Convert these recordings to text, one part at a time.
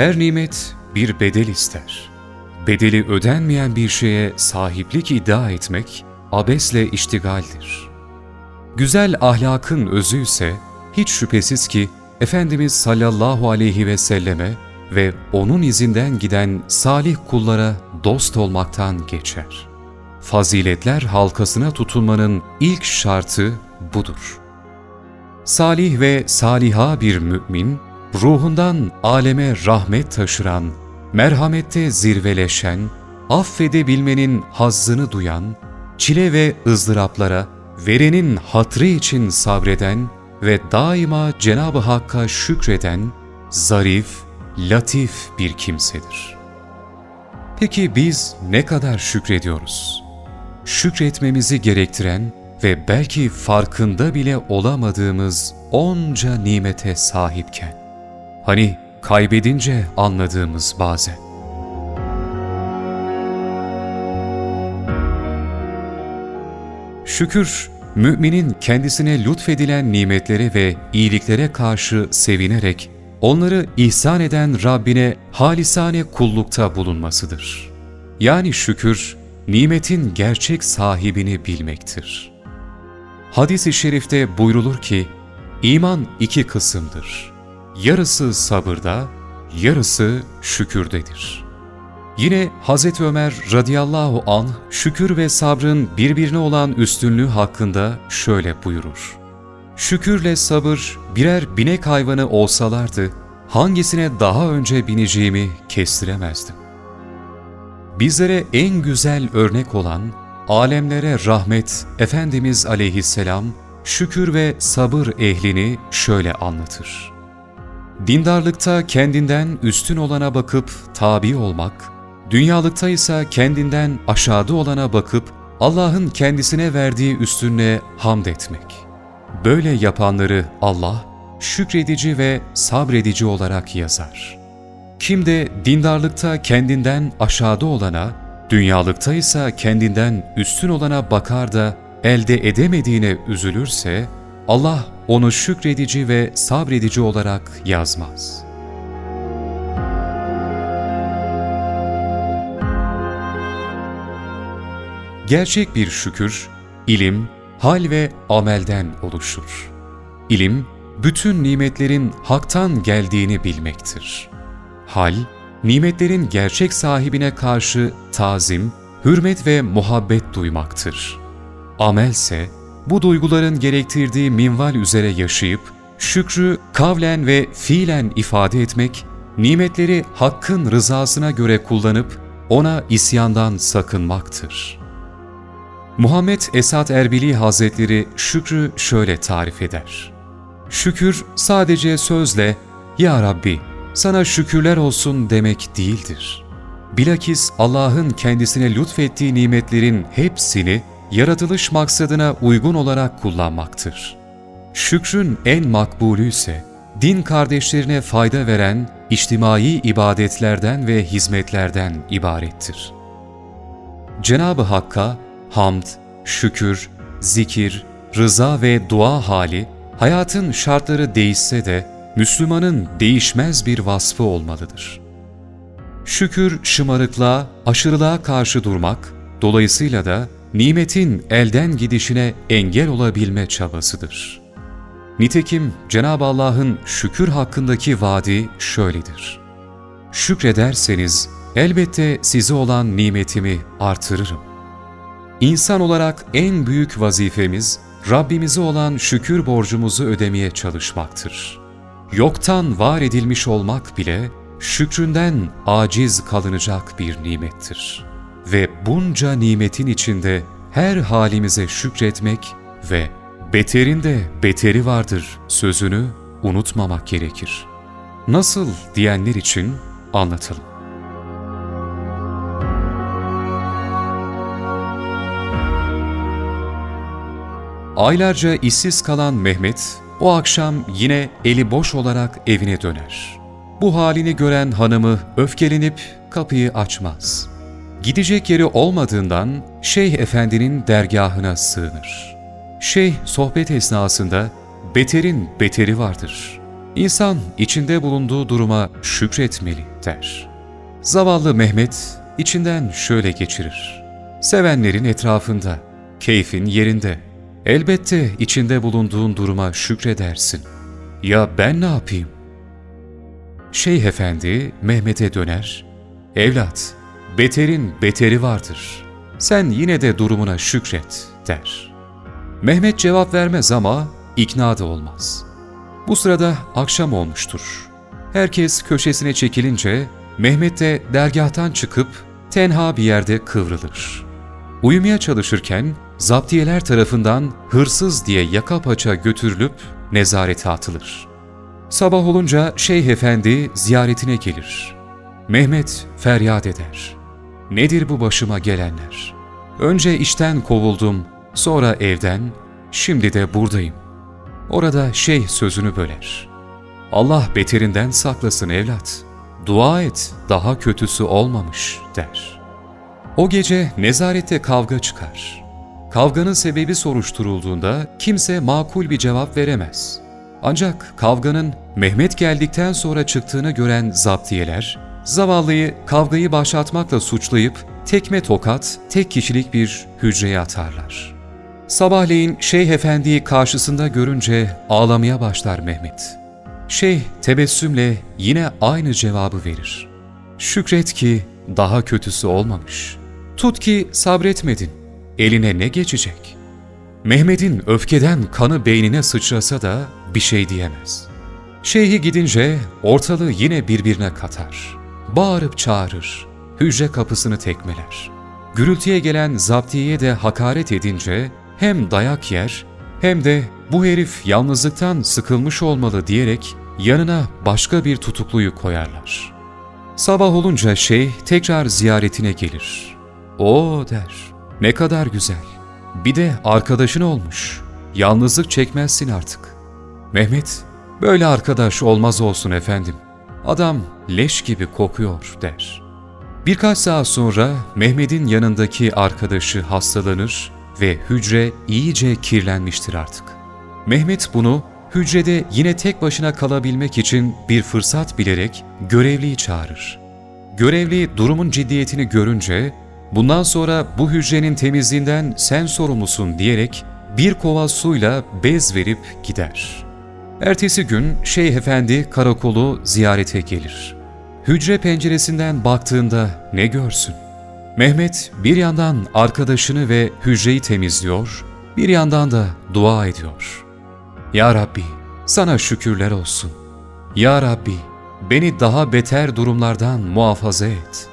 Her nimet bir bedel ister. Bedeli ödenmeyen bir şeye sahiplik iddia etmek abesle iştigaldir. Güzel ahlakın özü ise hiç şüphesiz ki Efendimiz sallallahu aleyhi ve selleme ve onun izinden giden salih kullara dost olmaktan geçer. Faziletler halkasına tutunmanın ilk şartı budur. Salih ve saliha bir mümin, ruhundan aleme rahmet taşıran, merhamette zirveleşen, affedebilmenin hazzını duyan, çile ve ızdıraplara verenin hatrı için sabreden ve daima Cenab-ı Hakk'a şükreden, zarif, latif bir kimsedir. Peki biz ne kadar şükrediyoruz? Şükretmemizi gerektiren ve belki farkında bile olamadığımız onca nimete sahipken, hani kaybedince anladığımız bazen. Şükür, müminin kendisine lütfedilen nimetlere ve iyiliklere karşı sevinerek onları ihsan eden Rabbine halisane kullukta bulunmasıdır. Yani şükür, nimetin gerçek sahibini bilmektir. Hadis-i şerifte buyrulur ki, iman iki kısımdır. Yarısı sabırda, yarısı şükürdedir. Yine Hz. Ömer radıyallahu an şükür ve sabrın birbirine olan üstünlüğü hakkında şöyle buyurur. Şükürle sabır birer binek hayvanı olsalardı hangisine daha önce bineceğimi kestiremezdim. Bizlere en güzel örnek olan alemlere rahmet Efendimiz aleyhisselam şükür ve sabır ehlini şöyle anlatır. Dindarlıkta kendinden üstün olana bakıp tabi olmak, dünyalıkta ise kendinden aşağıda olana bakıp Allah'ın kendisine verdiği üstünlüğe hamd etmek. Böyle yapanları Allah şükredici ve sabredici olarak yazar. Kim de dindarlıkta kendinden aşağıda olana, dünyalıkta ise kendinden üstün olana bakar da elde edemediğine üzülürse, Allah onu şükredici ve sabredici olarak yazmaz. Gerçek bir şükür, ilim, hal ve amelden oluşur. İlim, bütün nimetlerin haktan geldiğini bilmektir. Hal, nimetlerin gerçek sahibine karşı tazim, hürmet ve muhabbet duymaktır. Amelse, bu duyguların gerektirdiği minval üzere yaşayıp, şükrü kavlen ve fiilen ifade etmek, nimetleri Hakk'ın rızasına göre kullanıp ona isyandan sakınmaktır. Muhammed Esat Erbili Hazretleri şükrü şöyle tarif eder. Şükür sadece sözle ''Ya Rabbi, sana şükürler olsun'' demek değildir. Bilakis Allah'ın kendisine lütfettiği nimetlerin hepsini yaratılış maksadına uygun olarak kullanmaktır. Şükrün en makbulü ise din kardeşlerine fayda veren içtimai ibadetlerden ve hizmetlerden ibarettir. Cenab-ı Hakk'a hamd, şükür, zikir, rıza ve dua hali hayatın şartları değişse de Müslümanın değişmez bir vasfı olmalıdır. Şükür şımarıklığa, aşırılığa karşı durmak, dolayısıyla da nimetin elden gidişine engel olabilme çabasıdır. Nitekim Cenab-ı Allah'ın şükür hakkındaki vaadi şöyledir. Şükrederseniz elbette size olan nimetimi artırırım. İnsan olarak en büyük vazifemiz Rabbimize olan şükür borcumuzu ödemeye çalışmaktır. Yoktan var edilmiş olmak bile şükründen aciz kalınacak bir nimettir. Ve bunca nimetin içinde her halimize şükretmek ve beterinde beteri vardır sözünü unutmamak gerekir. Nasıl diyenler için anlatalım. Aylarca işsiz kalan Mehmet, o akşam yine eli boş olarak evine döner. Bu halini gören hanımı öfkelenip kapıyı açmaz. Gidecek yeri olmadığından Şeyh Efendi'nin dergahına sığınır. Şeyh sohbet esnasında beterin beteri vardır. İnsan içinde bulunduğu duruma şükretmeli der. Zavallı Mehmet içinden şöyle geçirir. Sevenlerin etrafında, keyfin yerinde. Elbette içinde bulunduğun duruma şükredersin. Ya ben ne yapayım? Şeyh Efendi Mehmet'e döner. Evlat, beterin beteri vardır. Sen yine de durumuna şükret der. Mehmet cevap vermez ama ikna da olmaz. Bu sırada akşam olmuştur. Herkes köşesine çekilince Mehmet de dergahtan çıkıp tenha bir yerde kıvrılır. Uyumaya çalışırken zaptiyeler tarafından hırsız diye yaka paça götürülüp nezarete atılır. Sabah olunca Şeyh Efendi ziyaretine gelir. Mehmet feryat eder. Nedir bu başıma gelenler? Önce işten kovuldum, sonra evden, şimdi de buradayım. Orada şeyh sözünü böler. Allah beterinden saklasın evlat. Dua et, daha kötüsü olmamış der. O gece nezarette kavga çıkar. Kavganın sebebi soruşturulduğunda kimse makul bir cevap veremez. Ancak kavganın Mehmet geldikten sonra çıktığını gören zaptiyeler, zavallıyı kavgayı başlatmakla suçlayıp tekme tokat tek kişilik bir hücreye atarlar. Sabahleyin Şeyh Efendi'yi karşısında görünce ağlamaya başlar Mehmet. Şeyh tebessümle yine aynı cevabı verir. Şükret ki daha kötüsü olmamış. Tut ki sabretmedin. Eline ne geçecek? Mehmet'in öfkeden kanı beynine sıçrasa da bir şey diyemez. Şeyhi gidince ortalığı yine birbirine katar. Bağırıp çağırır. Hücre kapısını tekmeler. Gürültüye gelen zaptiyeye de hakaret edince hem dayak yer hem de bu herif yalnızlıktan sıkılmış olmalı diyerek yanına başka bir tutukluyu koyarlar. Sabah olunca şeyh tekrar ziyaretine gelir. O der, ne kadar güzel. Bir de arkadaşın olmuş. Yalnızlık çekmezsin artık. Mehmet, böyle arkadaş olmaz olsun efendim. Adam leş gibi kokuyor der. Birkaç saat sonra Mehmet'in yanındaki arkadaşı hastalanır ve hücre iyice kirlenmiştir artık. Mehmet bunu hücrede yine tek başına kalabilmek için bir fırsat bilerek görevliyi çağırır. Görevli durumun ciddiyetini görünce bundan sonra bu hücrenin temizliğinden sen sorumlusun diyerek bir kova suyla bez verip gider. Ertesi gün Şeyh Efendi karakolu ziyarete gelir. Hücre penceresinden baktığında ne görsün? Mehmet bir yandan arkadaşını ve hücreyi temizliyor, bir yandan da dua ediyor. Ya Rabbi, sana şükürler olsun. Ya Rabbi, beni daha beter durumlardan muhafaza et.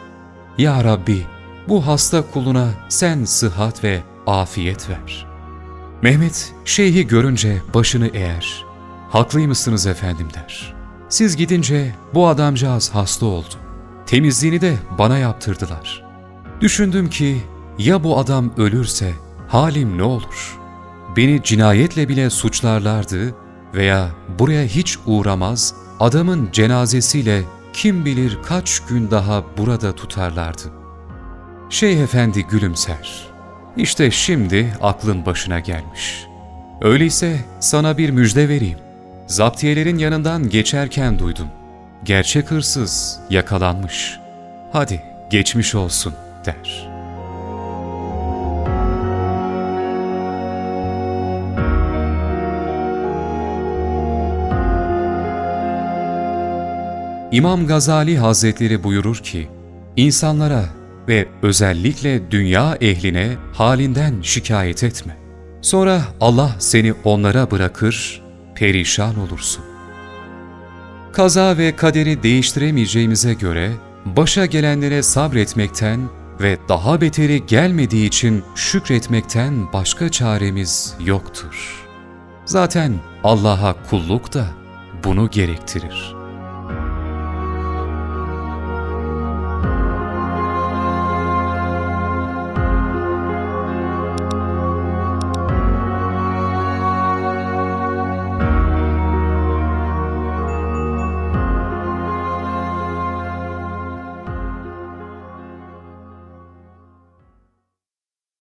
Ya Rabbi, bu hasta kuluna sen sıhhat ve afiyet ver. Mehmet şeyhi görünce başını eğer. Haklıymışsınız efendim der. Siz gidince bu adamcağız hasta oldu. Temizliğini de bana yaptırdılar. Düşündüm ki ya bu adam ölürse halim ne olur? Beni cinayetle bile suçlarlardı veya buraya hiç uğramaz adamın cenazesiyle kim bilir kaç gün daha burada tutarlardı. Şeyh Efendi gülümser. İşte şimdi aklın başına gelmiş. Öyleyse sana bir müjde vereyim. Zaptiyelerin yanından geçerken duydum. Gerçek hırsız yakalanmış. Hadi geçmiş olsun der. İmam Gazali Hazretleri buyurur ki, insanlara ve özellikle dünya ehline halinden şikayet etme. Sonra Allah seni onlara bırakır, perişan olursun. Kaza ve kaderi değiştiremeyeceğimize göre başa gelenlere sabretmekten ve daha beteri gelmediği için şükretmekten başka çaremiz yoktur. Zaten Allah'a kulluk da bunu gerektirir.